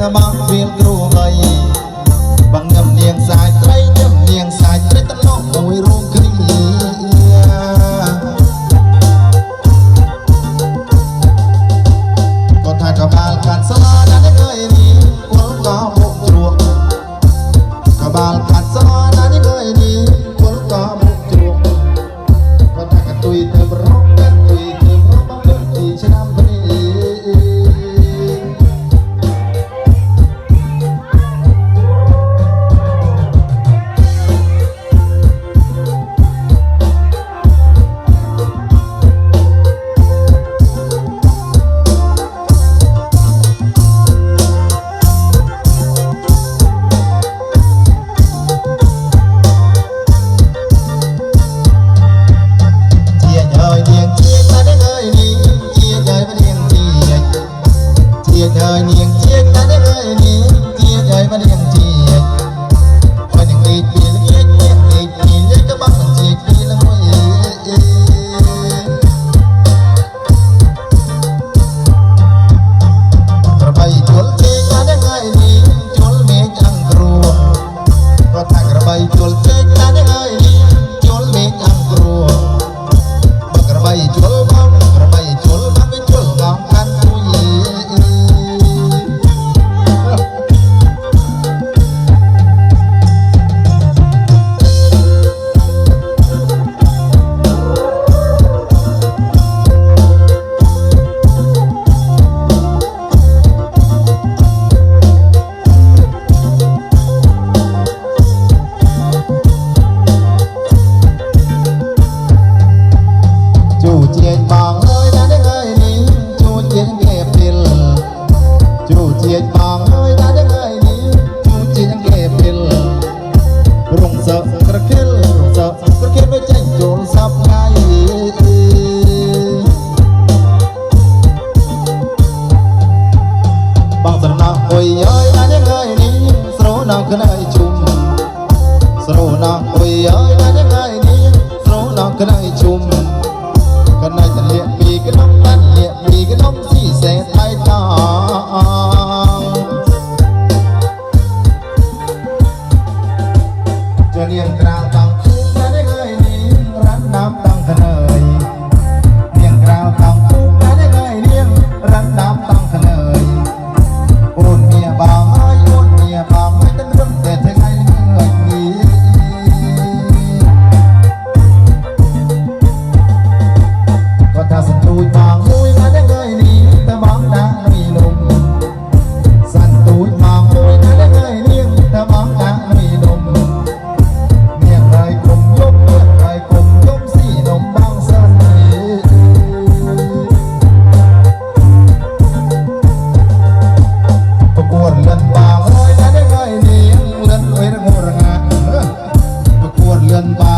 ត្បាំព្រៀនគ្រោះ đời Pakinggan pa.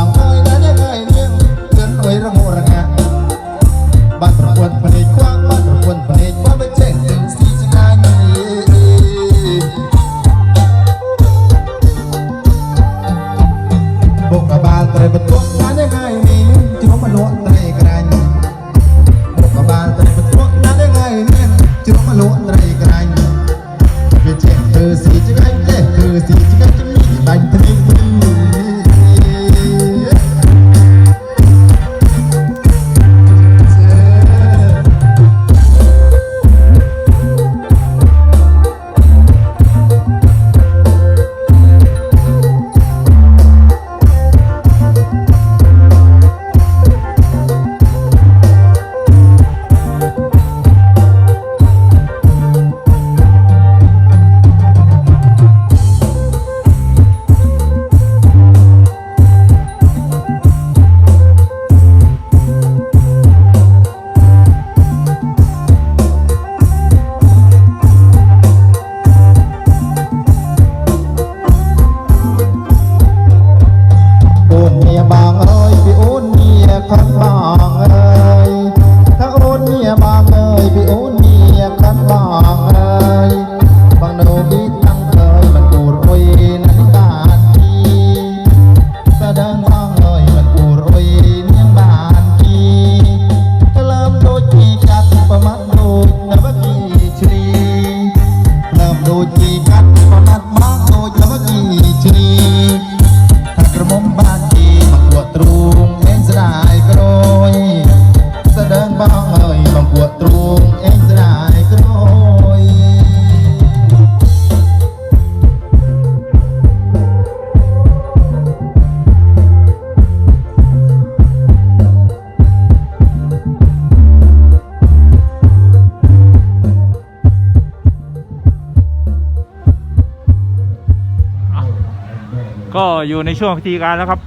ก็อยู่ในช่วงพิธีการแล้วครับ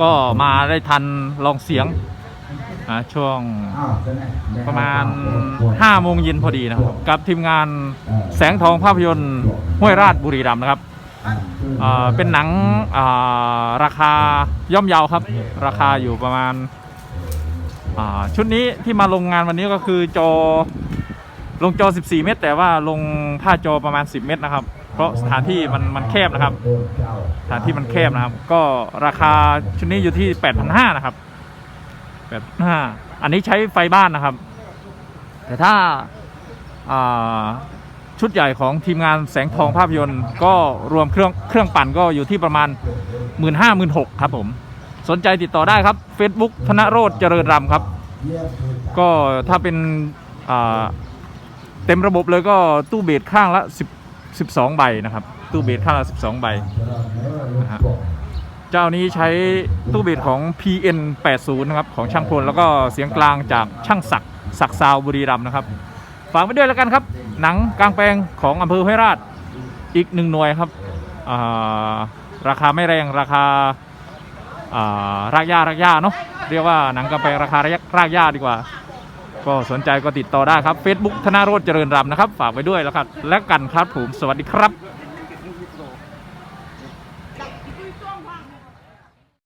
ก็มาได้ทันลองเสียงช่วงประมาณ5โมงเย็นพอดีนะครับกับทีมงานแสงทองภาพยนตร์ห้วยราชบุรีรัมย์นะครับเป็นหนังราคาย่อมเยาครับ ราคาอยู่ประมาณชุดนี้ที่มาลงงานวันนี้ก็คือจอลงจอ 14 เมตร แต่ว่าลงค่าจอประมาณ 10 เมตรนะครับ เพราะสถานที่มันมันแคบนะครับ สถานที่มันแคบนะครับ ก็ราคาชุดนี้อยู่ที่ 8,500นะครับ8,500อันนี้ใช้ไฟบ้านนะครับ แต่ถ้าชุดใหญ่ของทีมงานแสงทองภาพยนตร์ก็รวมเครื่องเครื่องปั่นก็อยู่ที่ประมาณ 1 5 0 0 0 1 6ครับผม สนใจติดต่อได้ครับ Facebook ธนโรธเจริญรำครับ ก็ถ้าเป็นเต็มระบบเลยก็ตู้เบสข้างละ10 12 ใบนะครับ ตู้เบสข้างละ 12 ใบนะฮะเจ้านี้ใช้ตู้เบสของ PN 80นะครับของช่างพลแล้วก็เสียงกลางจากช่างศักศักซาวบุรีรัมย์นะครับฝากไว้ด้วยแล้วกันครับ หนังกลางแปลงของอำเภอห้วยราชอีกหนึ่งหน่วยครับาราคาไม่แรงราคาารากหญ้ารากหญ้าเนาะเรียกว่าหนังกลางแปลงราคารากรากหญ้าดีกว่า ก็สนใจก็ติดต่อได้ครับ Facebook ธนาโรจเจริญรำนะครับ ฝากไว้ด้วยแล้วครับและกันครับผมสวัสดีครับ